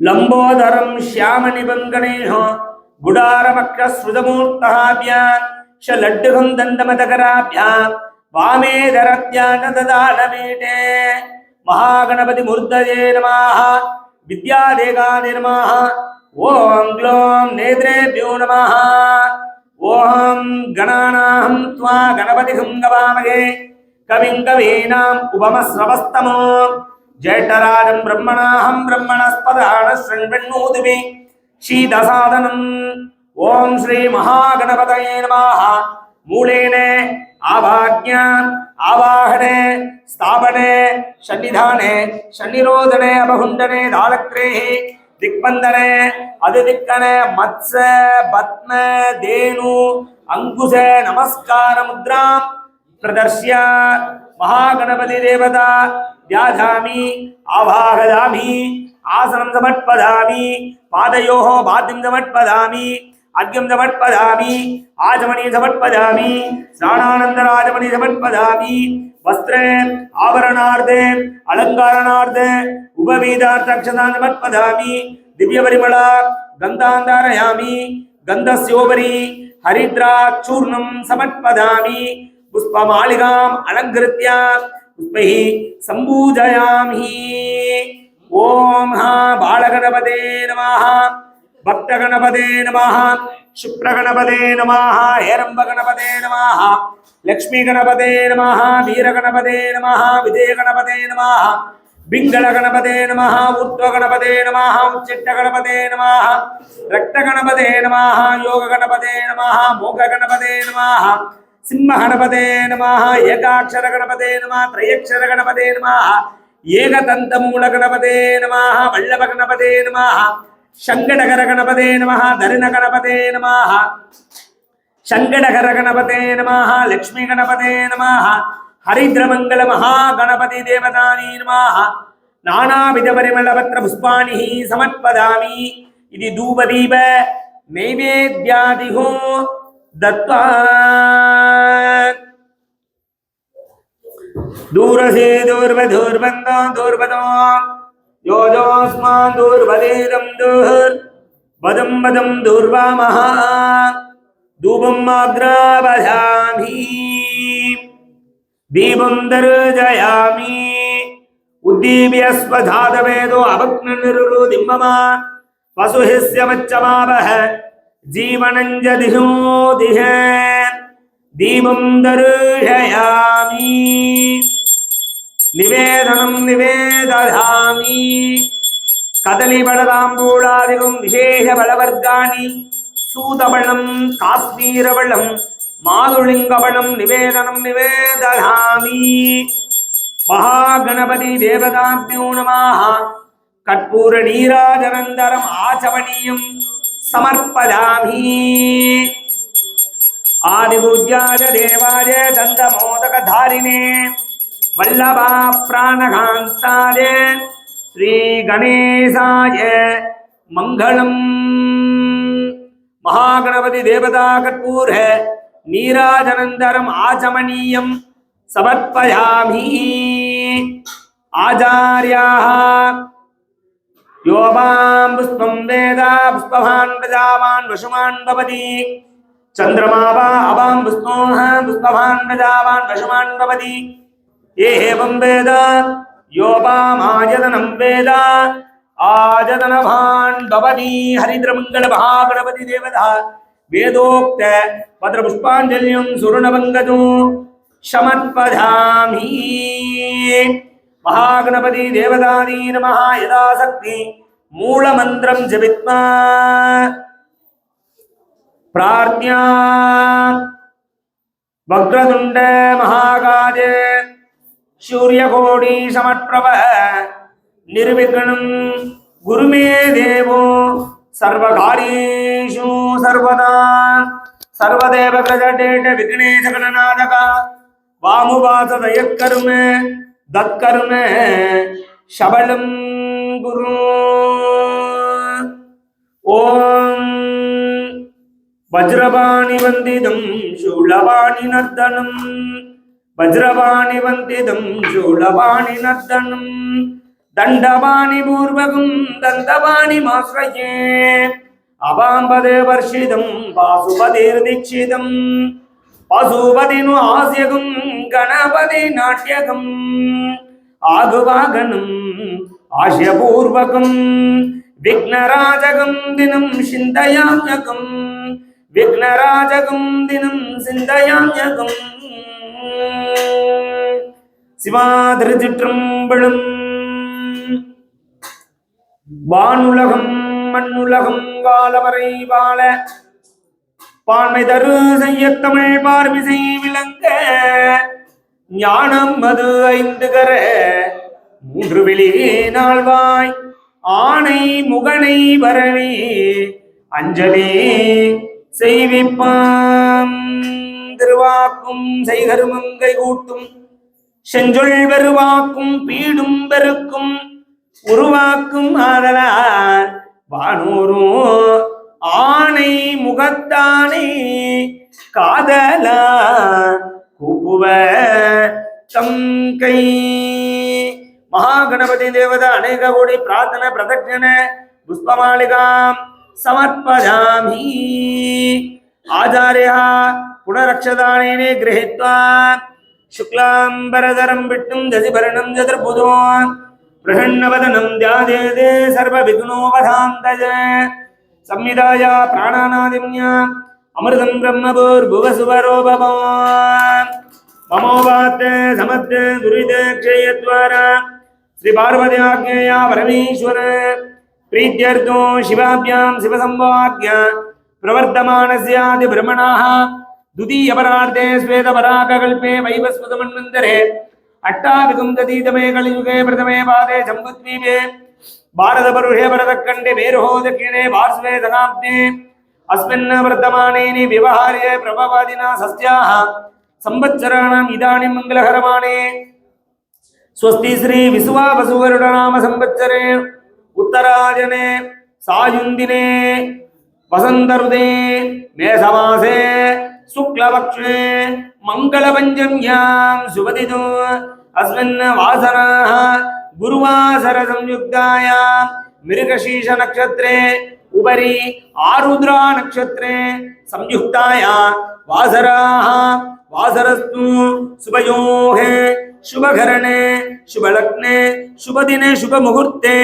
లంబోదరం శ్యామనిబం గణేహో గుడారమక్ర సృజమూర్తాభ్యాం షలడ్డుహం దండమదకరాభ్యాం వామే దరత్యానదానపీఠే మహాగణపతి మూర్ధయే నమాః విద్యాదేగాదే నమాః ఓం గ్లోం నేత్రేభ్యో నమః ఓం గణానాం త్వా గణపతి గవామహే కవిం కవీనాం ఉపమస్రవస్తమో ஜேட்டராஜம் பிரம்மணாஹம் பிரம்மணஸ்பதான சண்வெண்ணூதுமே ஷீதசாதனம். ஓம் ஸ்ரீ மகாகணபதயே நமாக மூலேனே ஆவாக்யான் ஆவாகனே ஸ்தாபனே சன்னிதானே சன்னிரோதனே அபகுண்டனே தாளக்ரேஹி திக்பந்தனே அதிதிக்கனே மத்ச பத்ம தேனு அங்குச நமஸ்கார முத்ராம் பிரதர்ஷ்ய மகாகணபதி தேவதா வியாதாமி ஆவாகதாமி ஆசனம் சமர்ப்பதாமி பாதையோ பாத்திம் சமர்ப்பதாமி அர்க்கம் சமர்ப்பதாமி ஆஜமணி சமர்ப்பதாமி ஸ்நானானந்தராஜமணி சமர்ப்பதாமி வஸ்திரே ஆபரணார்த்தே அலங்காரணார்த்தே உபவீதார்த்தக்ஷதான் சமர்ப்பதாமி திவ்யபரிமளா கந்தாந்தாரயாமி கந்தஸ்யோபரி ஹரித்ராச்சூர்ணம் சமர்ப்பதாமி पुष्पमालिकाम् अलङ्कृत्य पुष्पैः सम्पूजयामि। ॐ हा बालगणपते नमः, भक्तगणपते नमः, शुक्रगणपते नमः, हेरम्बगणपते नमः, लक्ष्मीगणपते नमः, वीरगणपते नमः, विजयगणपते नमः, बिङ्गलगणपते नमः, ऊर्ध्वगणपते नमः उच्चिष्टगणपते नमः, रक्तगणपते नमः, योगगणपते नमः मोघगणपते नमः। சிம்மகணபதே நமாக ஏகாட்சர கணபதே நமா திரையக்ஷர கணபதே நமாக ஏகதந்த மூல கணபதே நமாக வல்லப கணபதே நமாக சங்கடகர கணபதே நமஹ தருண கணபதே நமாக சங்கடகர கணபதே நமாக லக்ஷ்மி கணபதே நமாக ஹரித்ரமங்கல மகா கணபதி தேவதானி நமாக நானாவித பரிமளபத்திர புஷ்பாணி சமர்ப்பதாமி இது தூபதீப நைவேத்யாதிகோ தத்வா. दूर से दूर्वधूर्बन्धो दूर्वदो योजोऽस्मान् दूर्वदेरं दूर्। वदं वदं दूर्वामः। दूपमाग्रावधामि दीपं दर्जयामि। उद्दीप्य स्वधातवेदो अवग्निर्रुदिम्बमा वसुहिस्यमच्चमावह जीवनं जधिनोदिह दीपं दर्जयामि। நிவேதனம் நிவேததாமி കദളിവളതാമ്പൂളാദികം വിശേഷവളവർഗാണി സൂതവളം കാശ്മീരവളം മാതുളിംഗവളം നിവേദനം നിവേദാമി മഹാഗണപതി ദേവതാഭ്യോ നമാഹ കർപ്പൂര നീരാജനന്തരം ആചമണീയം സമർപ്പയാമി ആദിപൂജ്യായ ദേവായ ദന്തമോദകധാരിണേ वल्लभा प्राणकान्ताय श्रीगणेशाय मङ्गलम् महागणपति देवता कर्पूर है नीराजनन्तरम् आचमनीयं समर्पयामि आचार्याः योपां पुष्पं वेद पुष्पवान् प्रजावान् वशुमान् भवति चन्द्रमा वा अवां पुष्पोः पुष्पवान् प्रजावान् वशुमान् भवति ஏவம் வேத யோபாமாயதனம் வேத ஆஜதனவான் பவதி ஹரிதிரமங்கல மகாகணபதி தேவதா வேதோக்த பத்ர புஷ்பாஞ்சலியும் சுருணபங்கதும் சமர்ப்பதாமி மகாகணபதி தேவதானீ நம யதாசக்தி மூலமந்திரம் ஜபித்மா. பிரார்த்தியா வக்ரதுண்ட மகாகாஜே. சூரியகோடி சமற்பிரப நிர்விக்னம் குருமே தேவோ சர்வகாரியேஷு சர்வதா. சர்வதேவ பிரஜடேட விக்னேஷ கணநாதகா வாமுபாசதயக்கரும தற்கரும சபலம் குரு. ஓம் வஜ்ரபாணி வந்திதம் சூளபாணி நர்தனம் వజ్రవాణి వంతిదం శూళవాణి నర్దనం దండవాణి పూర్వకం దండవాణి మాశ్రయే అవాంబదే వర్షిదం వాసుపతిర్దీక్షితం పశుపతిను ఆస్యకం గణపతి నాట్యకం ఆగువాగనం ఆశయపూర్వకం விக்னராஜகம் தினம் சிந்தயாம்யகம் விக்னராஜகம் தினம் சிந்தயாம்யகம் சிவா திருச்சிற்றம்பழும் வானுலகம் மண்ணுலகம் வாழவரை வாழ. பான்மை தரு செய்ய தமிழ் பார்விசை விளங்க. ஞானம் அது ஐந்து கர. மூன்று வெளியே நாள்வாய். ஆணை முகனை வரவே அஞ்சலி செய்விப்பான் திருவாக்கும் செய்கருமங்கை கூட்டும் செஞ்சொல் பெருவாக்கும் பீடும் பெருக்கும். உருவாக்கும் ஆதலார் வானூரும் ஆணை முகத்தானே காதலா கூப்புவ தங்கை மகாகணபதி தேவத அநேக கோடி பிரார்த்தன பிரதட்சண புஷ்பமாளிகாம் சமர்ப்பதாமி. ஆச்சாரியா புனரக்ஷதானேனே गृहीत्वा शुक्लाम्बरधरं विष्णुं दधिभरणं चतुर्भुजो प्रसन्नवदनं ध्यायेदे सर्वविघ्नोपधान्तज संविदाया प्राणानादिम्या अमृतं ब्रह्मभूर्भुवसुवरो भव ममोवात् समत् दुरिते क्षयद्वारा श्रीपार्वत्याज्ञया परमेश्वर प्रीत्यर्थो शिवाभ्यां शिवसंवाद्य प्रवर्तमानस्यादिब्रह्मणाः द्वितीयपरार्धे श्वेतपराकल्पे वैवस्वतमन्वन्तरे अट्टाविकुन्दतीतमे कलियुगे प्रथमे पादे जम्बुद्वीपे भारतपरुषे भरतखण्डे मेरुहो दक्षिणे पार्श्वे धनाब्दे अस्मिन् वर्तमानेनि व्यवहार्ये प्रभवादिना सस्याः संवत्सराणाम् इदानीं मङ्गलकरमाणे स्वस्ति श्री विश्वावसुवरुणनाम संवत्सरे उत्तरायणे सायुन्दिने வசந்தருதே மேசமாசே சுக்லபக்ஷே மங்களபஞ்சம்யாம் சுபதிதோ அஸ்மின் வாசனாக குருவாசர சம்யுக்தாயாம் மிருகசீஷ நட்சத்திரே உபரி ஆருத்ரா நட்சத்திரே சம்யுக்தாயா வாசராக வாசரஸ்து சுபயோகே संयुक्ताया वासराः वासरस्तु शुभयोः शुभकरणे शुभलग्ने शुभदिने शुभमुहूर्ते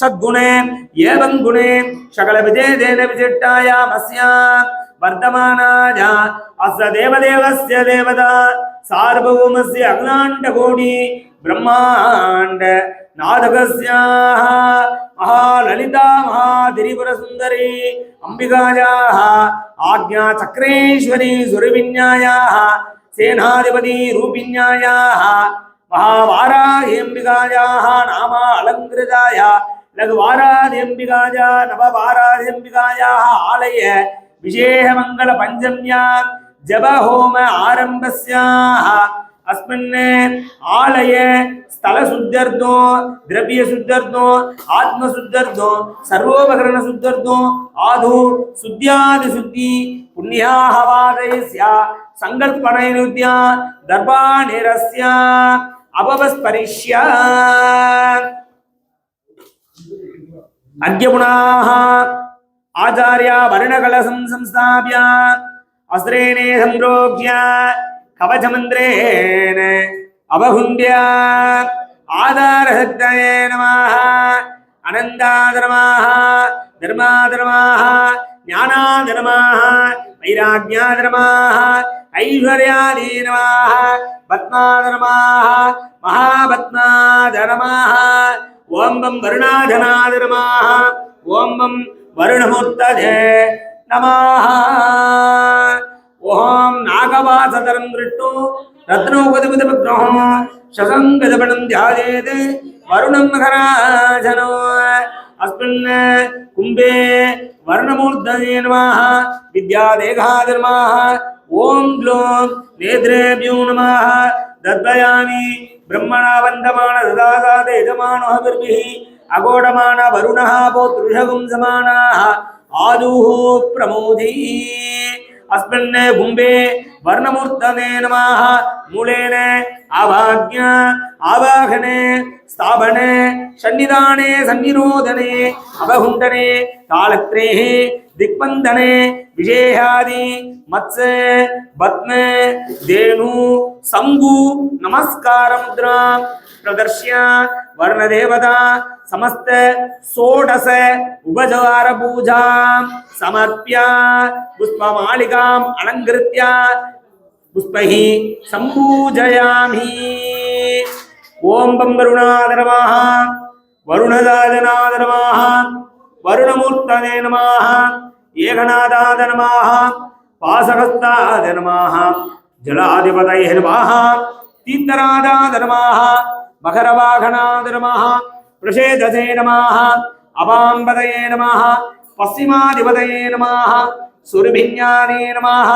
सद्गुणे एवं गुणे सकलविजयदेन विशिष्टायामस्य वर्धमानाय अस्य देवदेवस्य देवता सार्वभौमस्य अखिलाण्डकोटि ब्रह्माण्ड नादकस्याः महाललिता महादिरिपुरसुन्दरी अम्बिकायाः आज्ञाचक्रेश्वरी सुरविन्यायाः சேனாதிபதி ரூபிஞாயாக மகாவாராஹேம்பிகாயாக நாமா அலங்கிருதாயா லகுவாராதேம்பிகாயா நவவாராதேம்பிகாயாக ஆலய விசேஷமங்கல பஞ்சம்யா ஜப ஹோம ஆரம்பஸ்யாக ಅಸ್ಮಿನ್ ಆಲಯ ಸ್ಥಳ ಶುದ್ಧರ್ಥೋ ದ್ರವ್ಯ ಶುದ್ಧರ್ಥೋ ಆತ್ಮ ಶುದ್ಧರ್ಥೋ ಸರ್ವೋಪಕರಣ ಶುದ್ಧರ್ಥೋ ಆಧು ಶುದ್ಧಾದಿ ಶುದ್ಧಿ ಪುಣ್ಯಾಹವಾದಯಸ್ಯ ಸಂಕಲ್ಪಣ ನಿರುದ್ಯ ದರ್ಭಾ ನಿರಸ್ಯ ಅಪವಸ್ಪರಿಷ್ಯ ಅದ್ಯಗುಣಾಹ ಆಚಾರ್ಯ ವರ್ಣಕಲಸಂ ಸಂಸ್ಥಾಪ್ಯ ಅಸ್ರೇಣೇ ಸಂರೋಗ್ಯ கவசமந்திரேன அவகுண்டியா ஆதாரஹத்தயே நமாக அனந்தாதரமாக தர்மாதரமாக ஞானாதரமாக வைராக்யாதரமாக ஐஸ்வர்யாதீனமாக பத்மாதரமாக மகாபத்மாதரமாக ஓம்பம் வருணாதனாதரமாக ஓம்பம் வருணமூர்த்ததே நமாக ஓம் நாகவாசதரம் திருட்டு. ரத்னோபதிபதி விக்ரஹம் சசங்கதபணம் தியாதேது வருணம் மகராஜனோ. அஸ்மின் கும்பே வர்ணமூர்த்தனே நமாஹ வித்யாதேகாதி நமாஹ ஓம் க்ளோம் நேத்ரேபியோ நமாஹ தத்வயாமி பிரம்மணா வந்தமான ததாசாத யஜமானோபிர்பிஹி அகோடமான வருணா போத்ருஷகும் சமானாக ஆதுஹோ பிரமோதீ. ಅಸ್ಮಿನ್ ಗುಂಬೆ ವರ್ಣಮೂರ್ತನೆ ನಮಃ ಮೂಲೇನ ಆಭಾಗ್ಯ ಆವಾಹನೆ ಸ್ಥಾಪನೆ ಸನ್ನಿಧಾನೆ ಸನ್ನಿರೋಧನೆ ಅವಹುಂಡನೆ ಕಾಲಕ್ರೇಹಿ ದಿಗ್ಬಂಧನೆ ವಿಜೇಹಾದಿ ಮತ್ಸೆ ಬತ್ಮೆ ದೇನು ಸಂಗು ನಮಸ್ಕಾರ ಮುದ್ರಾ प्रदर्श्य वर्णदेवता समस्त षोडश उपचार पूजा समर्प्य पुष्पमालिकाम् अलङ्कृत्य पुष्पैः सम्पूजयामि ॐ बं वरुणाद नमः वरुणदाजनाद नमः वरुणमूर्तने नमः एकनादाद नमः மகரவாகனாத நமஹ பிரஷேதசே நமாக அபாம்பதயே நமாக பசிமாதிபதயே நமாக சுரபிஞானே நமாக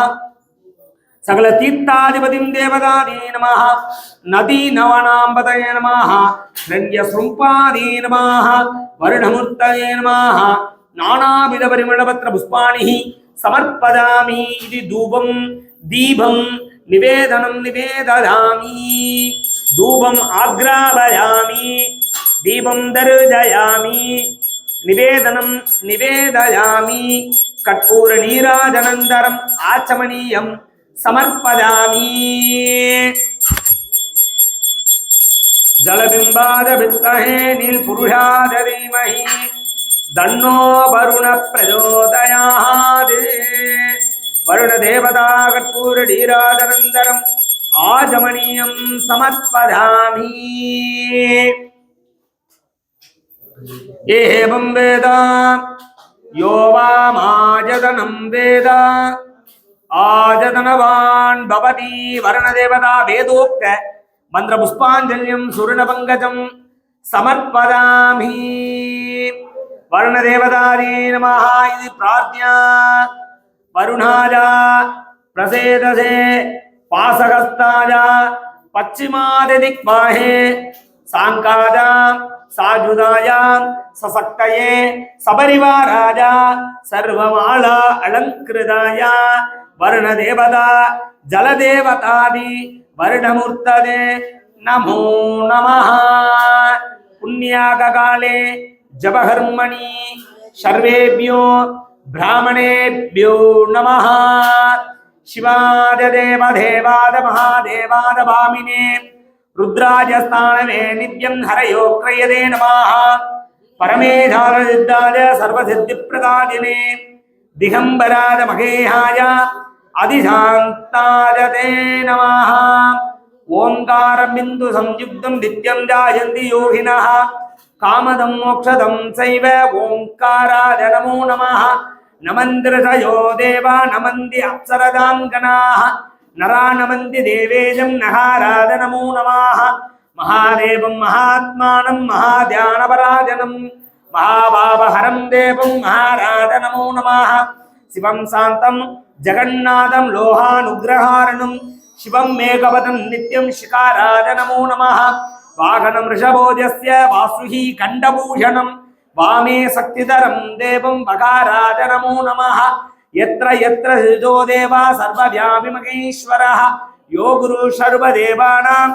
சகல தீர்த்தாதிபதிம் தேவதாதே நமாக நதி நவனாம்பதயே நமாக ஹிரண்ய சுரும்பாதே நமாக வருணமூர்த்தயே நமாக நானாவித பரிமளபத்திர புஷ்பாணிஹி சமர்ப்பதாமி இது தூபம் தீபம் நிவேதனம் நிவேததாமி. தூபம் ஆக்ராபயாமி தீபம் தருஜயாமி நிவேதனம் நிவேதயாமி கற்பூர நீராஜனந்தரம் ஆச்சமணியம் சமர்ப்பதாமி ஜலபிம்பாத வித்தகே நீல் புருஷாத தீமஹி தன்னோ வருண பிரச்சோதயாது வருண தேவதா கற்பூர நீராஜனந்தரம் ஆஜமனியம் சமர்ப்பதாமி. ஏவம் வேத யோ வாமாஜதனம் வேத ஆஜதனவான் பவதி வரணதேவதா வேதோக்த மந்திர புஷ்பாஞ்சல்யம் சுரணபங்கஜம் சமர்ப்பதாமி. வருணதேவதாரே நமஹ இது பிரார்த்தியா வருணாஜா பிரசேதசே पासहस्ताय पश्चिमादिदिग्वाहे साङ्काया साधुदाय सशक्तये सबरिवाराय सर्वमाला अलङ्कृताय वर्णदेवता जलदेवतादि वर्णमूर्तदे नमो नमः पुण्यागकाले जपकर्मणि सर्वेभ्यो ब्राह्मणेभ्यो नमः शिवाद देवदेवाद महादेवाद वामिने रुद्राजस्थानमे नित्यं हरयो क्रयदे नमः परमेधारसिद्धाय सर्वसिद्धिप्रदायिने दिगम्बराद महेहाय अधिशान्ताय ते नमः ओङ्कारबिन्दु संयुक्तं नित्यं जायन्ति योगिनः कामदं मोक्षदं चैव ओङ्काराय नमो नमः நமந்திரதயோ தேவா நமந்தி அப்சரதாங்கனாக நரா நமந்தி தேவேஜம் நகாராத நமோ நமாக மகாதேவம் மகாத்மானம் மகாத்தியானபராஜனம் மகாபாபஹரம் தேவம் மகாராத நமோ நமாக சிவம் சாந்தம் ஜெகநாதம் லோகானுகிரகாரணம் शिवं मेघवदं नित्यं शिकाराज नमो। नमः वाहनं ऋषभोजस्य वासुः कण्डभूषणम् வாமே சக்திதரம் தேவம் பகாராஜ நமோ நம எத்திர எத்திர ஹிருதோ தேவா சர்வவியாபிமகேஸ்வரா யோ குரு சர்வதேவானாம்